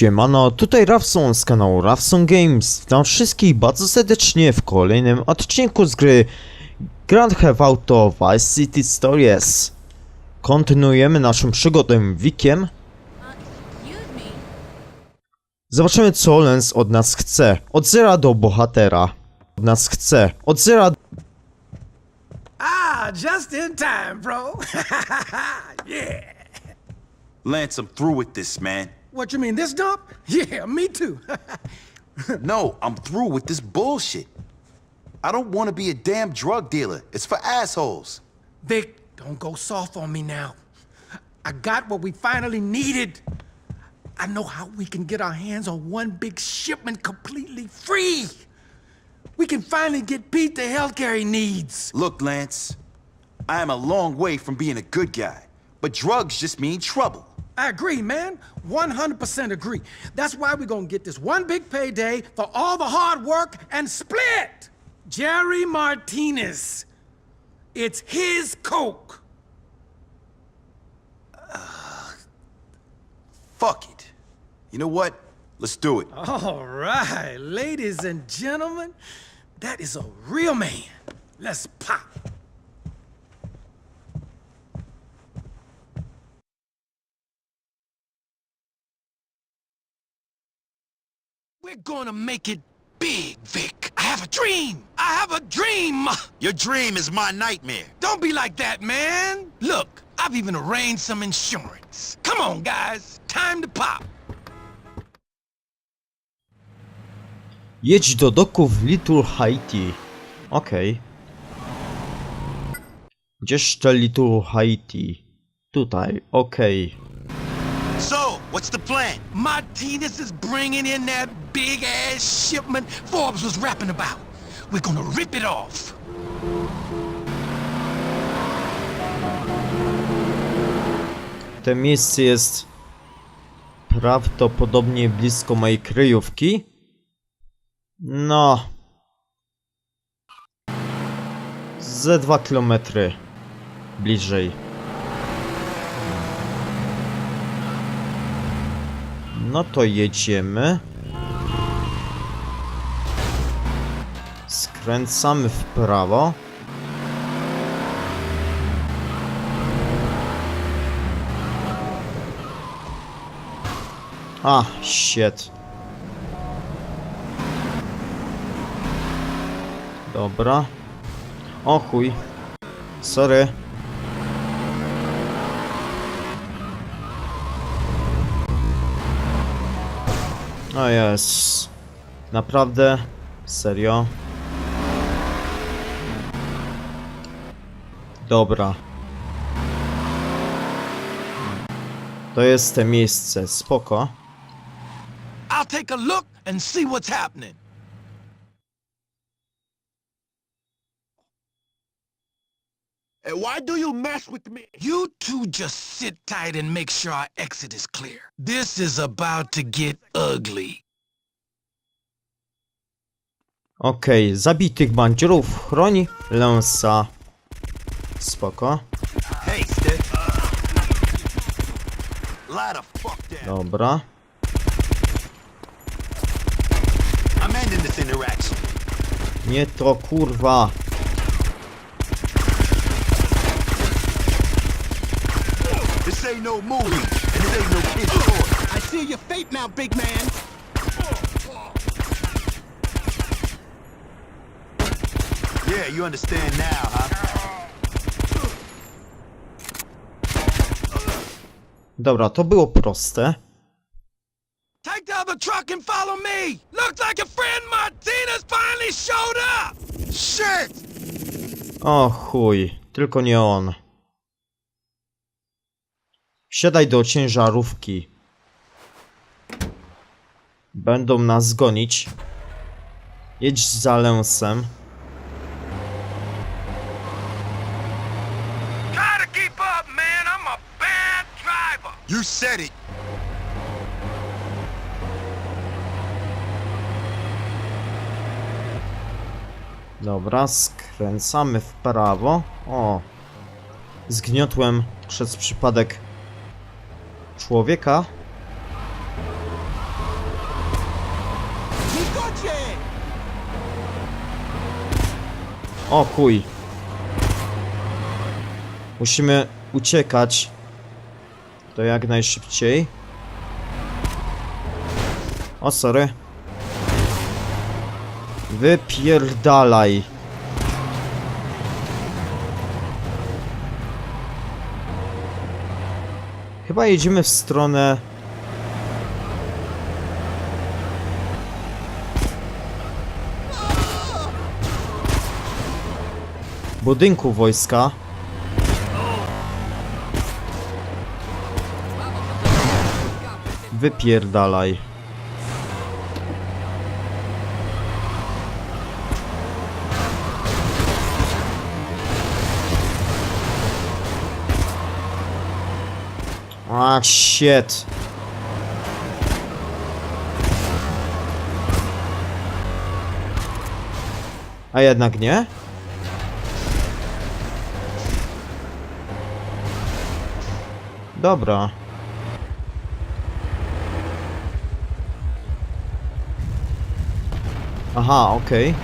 Siemano, tutaj Rawson z kanału Rawson Games. Witam wszystkich bardzo serdecznie w kolejnym odcinku z gry Grand Theft Auto Vice City Stories. Kontynuujemy naszą przygodę Wikiem. Zobaczymy co Lens od nas chce. Od zera do bohatera. Od nas chce. Od zera Ah, just in time, bro. yeah. Lance, I'm through with this, man. What you mean, this dump? Yeah, me too. No, I'm through with this bullshit. I don't want to be a damn drug dealer. It's for assholes. Vic, don't go soft on me now. I got what we finally needed. I know how we can get our hands on one big shipment completely free. We can finally get Pete the healthcare he needs. Look, Lance, I am a long way from being a good guy, but drugs just mean trouble. I agree, man. 100% agree. That's why we're gonna get this one big payday for all the hard work and split! Jerry Martinez. It's his Coke. Fuck it. You know what? Let's do it. All right, ladies and gentlemen, that is a real man. Let's pop. We're gonna make it big, Vic. I have a dream. I have a dream. Your dream is my nightmare. Don't be like that, man. Look, I've even arranged some insurance. Come on, guys. Time to pop. jedź do doków Little Haiti. Okej. Gdzież jeszcze Little Haiti? Tutaj, okej. So, what's the plan? Martinez is bringing in that big ass shipment Forbes was rapping about. We're gonna rip it off. To miejsce jest prawdopodobnie blisko mojej kryjówki. No. Ze dwa kilometry bliżej. No to jedziemy. Skręcamy w prawo. A, shit. Dobra. O chuj. Sorry. O jest. Naprawdę? Serio? Dobra. To jest te miejsce, spoko. I'll take a look and see what's happening. And why do you mess with me? You two just sit tight and make sure our exit is clear. This is about to get ugly. Okej, zabij tych bandziorów, chroni Lensa. Spoko. Dobra. Nie to kurwa. This ain't no movie, and it ain't no kid's toy. I see your fate now, big man. Yeah, you understand now, huh? Dobra, to było proste. Take the other truck and follow me. Looks like your friend Martinez finally showed up. Shit! O chuj, tylko nie on. Wsiadaj do ciężarówki. Będą nas gonić. Jedź za Lensem. You said it. Dobra, skręcamy w prawo. O, zgniotłem przez przypadek człowieka. O kuj. Musimy uciekać to jak najszybciej. O, sorry. Wypierdalaj. Chyba jedziemy w stronę... Budynku wojska. Wypierdalaj. Ah, shit. A jednak nie? Dobra. Aha, okej.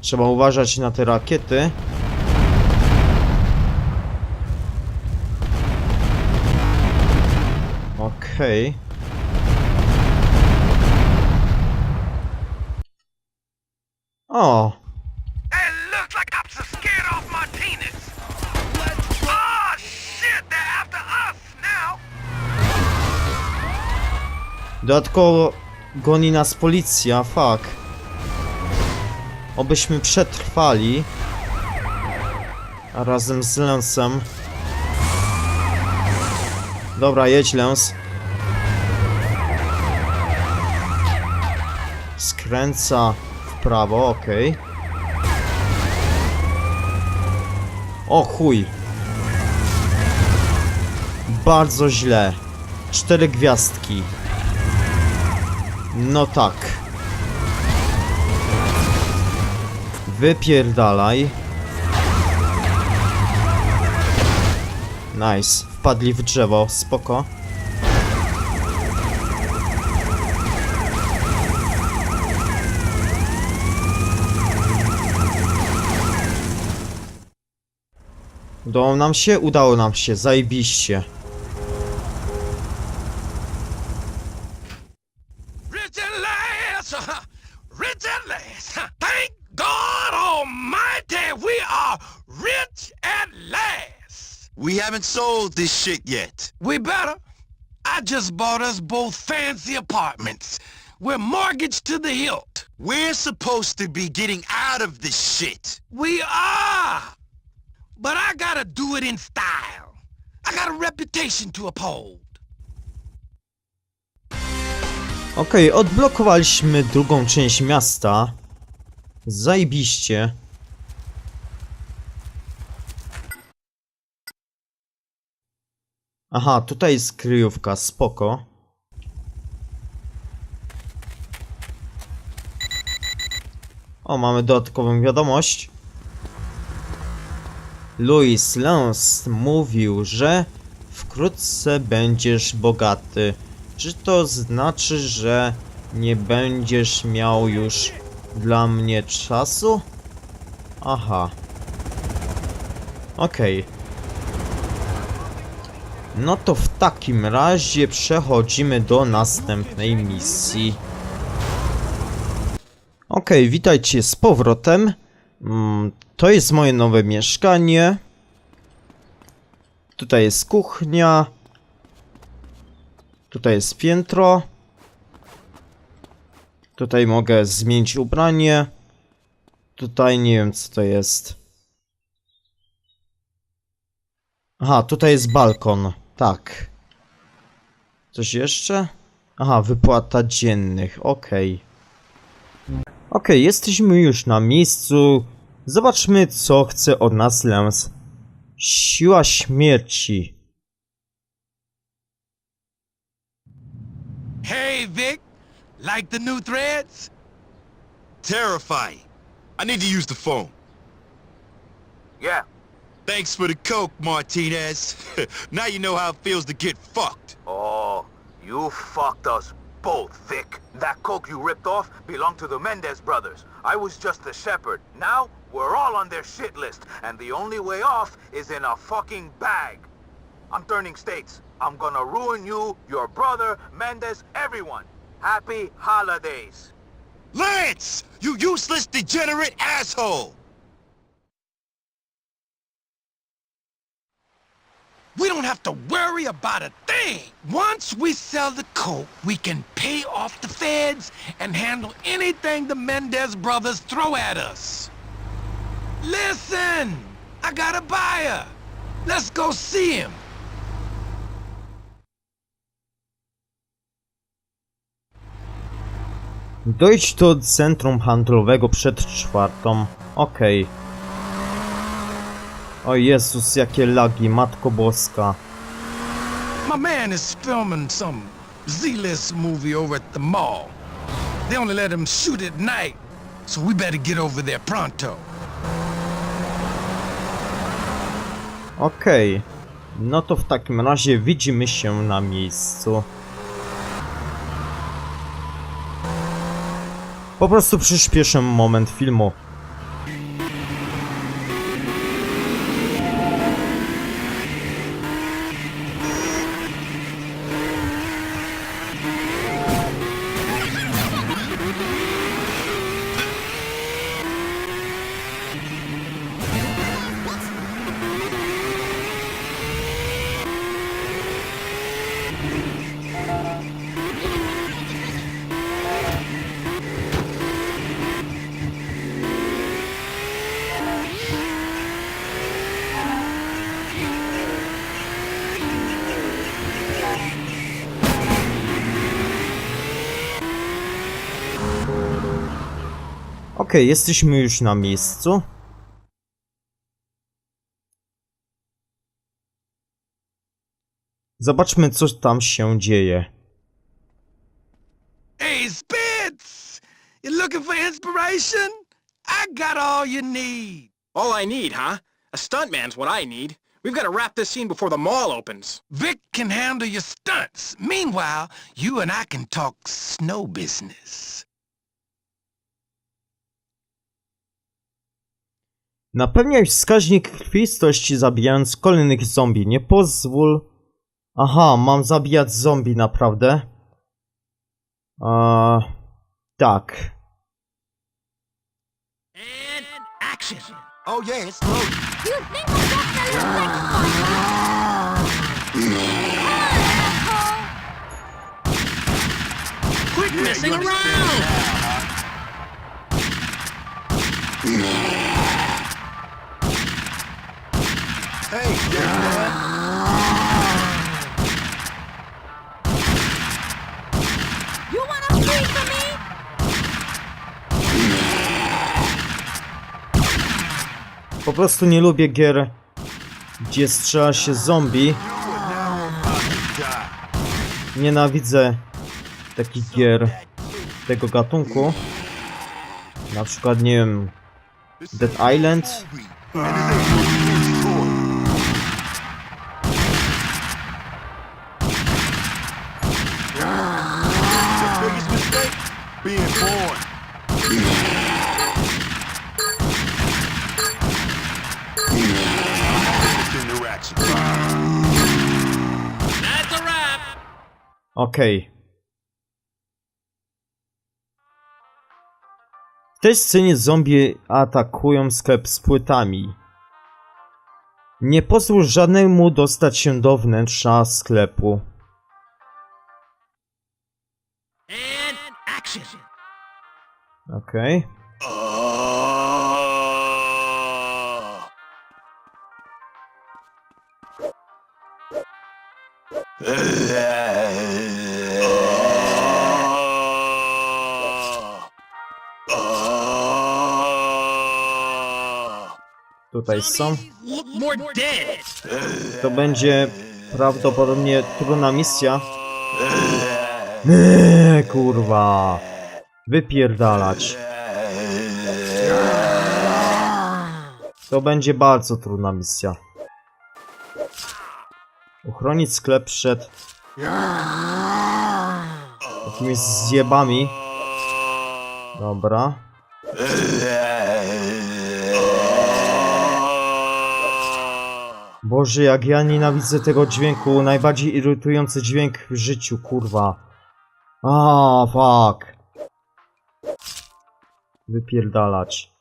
Trzeba uważać na te rakiety. Okej. O, off Martinez. Oh, dodatkowo goni nas policja, fuck. Obyśmy przetrwali. A razem z Lensem. Dobra, jedź Lens. Skręca w prawo, okej. O chuj. Bardzo źle. Cztery gwiazdki. No tak. Wypierdalaj. Nice. Wpadli w drzewo, spoko. Udało nam się? Udało nam się, zajebiście. Haven't sold this shit yet. We better. I just bought us both fancy apartments. We're mortgaged to the hilt. We're supposed to be getting out of this shit. We are. But I gotta do it in style. I got a reputation to uphold. Okej, odblokowaliśmy drugą część miasta. Zajebiście. Aha, tutaj jest kryjówka, spoko. O, mamy dodatkową wiadomość. Louis Lance mówił, że wkrótce będziesz bogaty. Czy to znaczy, że nie będziesz miał już dla mnie czasu? Aha. Okej. No to w takim razie przechodzimy do następnej misji. Okej, witajcie z powrotem. Mm, to jest moje nowe mieszkanie. Tutaj jest kuchnia. Tutaj jest piętro. Tutaj mogę zmienić ubranie. Tutaj nie wiem co to jest. Aha, tutaj jest balkon. Tak. Coś jeszcze? Aha, wypłata dziennych. Okej. Okej, jesteśmy już na miejscu. Zobaczmy, co chce od nas Lens. Siła śmierci. Hey, Vic. Like the new threads? Terrifying. I need to use the phone. Yeah. Thanks for the coke, Martinez. now you know how it feels to get fucked. Oh, you fucked us both, Vic. That coke you ripped off belonged to the Mendez brothers. I was just the shepherd. Now, we're all on their shit list, and the only way off is in a fucking bag. I'm turning states. I'm gonna ruin you, your brother, Mendez, everyone. Happy holidays. Lance! You useless, degenerate asshole! We don't have to worry about a thing. Once we sell the coke, we can pay off the feds and handle anything the Mendez brothers throw at us. Listen, I got a buyer. Let's go see him. Dojdź do centrum handlowego przed czwartą. Okej. O Jezus, jakie lagi, Matko Boska. My man is filming some Z-list movie over at the mall. They only let him shoot at night, so we better get over there pronto. Okej. No to w takim razie widzimy się na miejscu. Po prostu przyspieszę moment filmu. Okej, jesteśmy już na miejscu. Zobaczmy, co tam się dzieje. Hey, Spitz! You looking for inspiration? I got all you need. All I need, huh? A stuntman's what I need. We've got to wrap this scene before the mall opens. Vic can handle your stunts. Meanwhile, you and I can talk snow business. Napełniaj wskaźnik krwistości zabijając kolejnych zombie. Nie pozwól... Aha, mam zabijać zombie naprawdę? Eee, tak. And action! Oh yeah, it's loaded. You think I'm just a little Quit messing around! Hey, Dad. You want a piece of me? Po prostu nie lubię gier, gdzie strzela się zombie. Nienawidzę takich gier tego gatunku. Na przykład, nie wiem, Dead Island. Being born. Okej. W tej scenie zombie atakują sklep z płytami. Nie pozwól żadnemu dostać się do wnętrza sklepu. And action! Tutaj są. To będzie prawdopodobnie trudna misja. Eee, kurwa. Wypierdalać. To będzie bardzo trudna misja. Uchronić sklep przed jakimiś zjebami. Dobra. Boże, jak ja nienawidzę tego dźwięku. Najbardziej irytujący dźwięk w życiu, kurwa. A, fuck. Wypierdalać.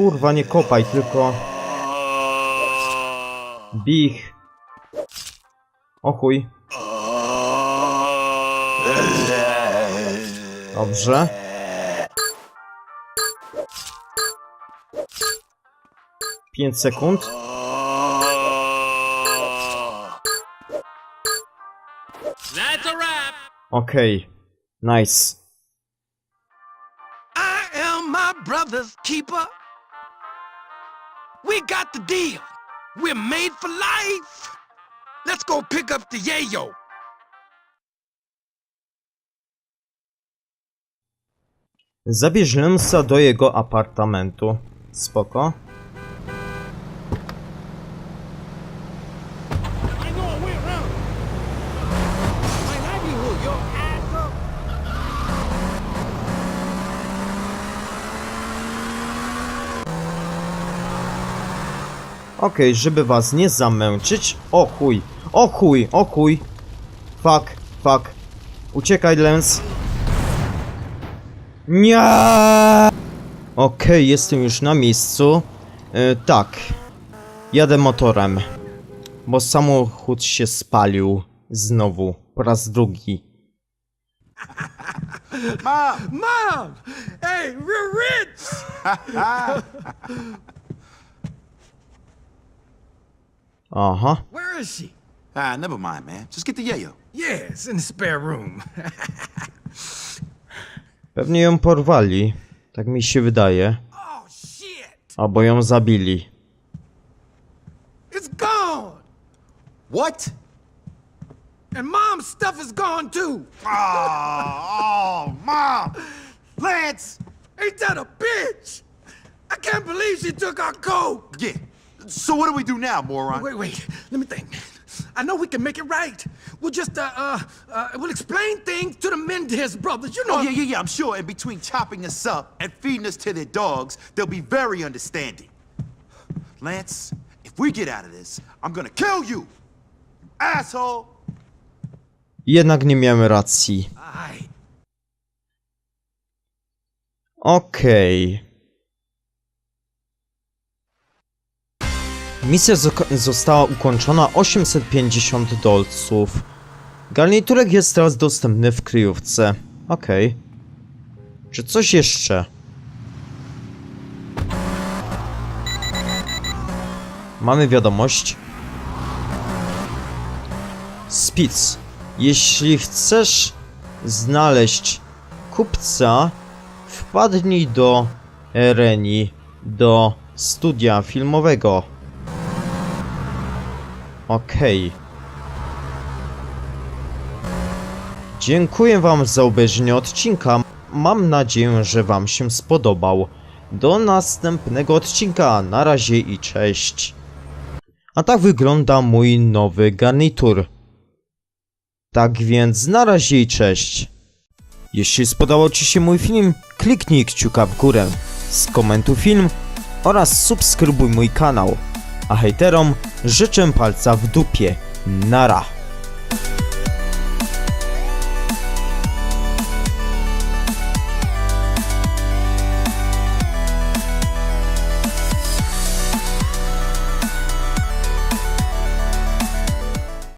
Kurwa, nie kopaj, tylko... Bich. O chuj. Dobrze. Pięć sekund. Okej. Nice. I am my brother's keeper. We got the deal. We're made for life. Let's go pick up the yayo. Zabierz Lemsa do jego apartamentu. Spoko. ain't going way around. My livelihood, your ass up. Okej, żeby was nie zamęczyć. O chuj, o chuj, o chuj. Fuck, fuck. Uciekaj, Lens. Nie. Okej, jestem już na miejscu. E, tak. Jadę motorem. Bo samochód się spalił. Znowu. Po raz drugi. Mom! Hey, we're rich! Aha. Where is she? Ah, never mind, man. Just get the yayo. Yeah, it's in the spare room. Pewnie ją porwali. Tak mi się wydaje. oh, shit! Albo ją zabili. It's gone! What? And mom's stuff is gone too! Oh, oh, Mom! Lance! Ain't that a bitch? I can't believe she took our coat! Yeah. So what do we do now, moron? Wait, wait, let me think. I know we can make it right. We'll just, uh, uh, uh we'll explain things to the Mendez brothers. You know, Oh, yeah, yeah, yeah, I'm sure. In between chopping us up and feeding us to their dogs, they'll be very understanding. Lance, if we get out of this, I'm gonna kill you! Asshole! Jednak nie miałem racji. Aye. Okej. Misja została ukończona 850 dolców. Garniturek jest teraz dostępny w kryjówce. Okej. Czy coś jeszcze? Mamy wiadomość. Spitz. Jeśli chcesz znaleźć kupca, wpadnij do Reni, do studia filmowego. Okej. Dziękuję wam za obejrzenie odcinka. Mam nadzieję, że wam się spodobał. Do następnego odcinka. Na razie i cześć. A tak wygląda mój nowy garnitur. Tak więc na razie i cześć. Jeśli spodobał Ci się mój film, kliknij kciuka w górę, skomentuj film oraz subskrybuj mój kanał a hejterom życzę palca w dupie. Nara!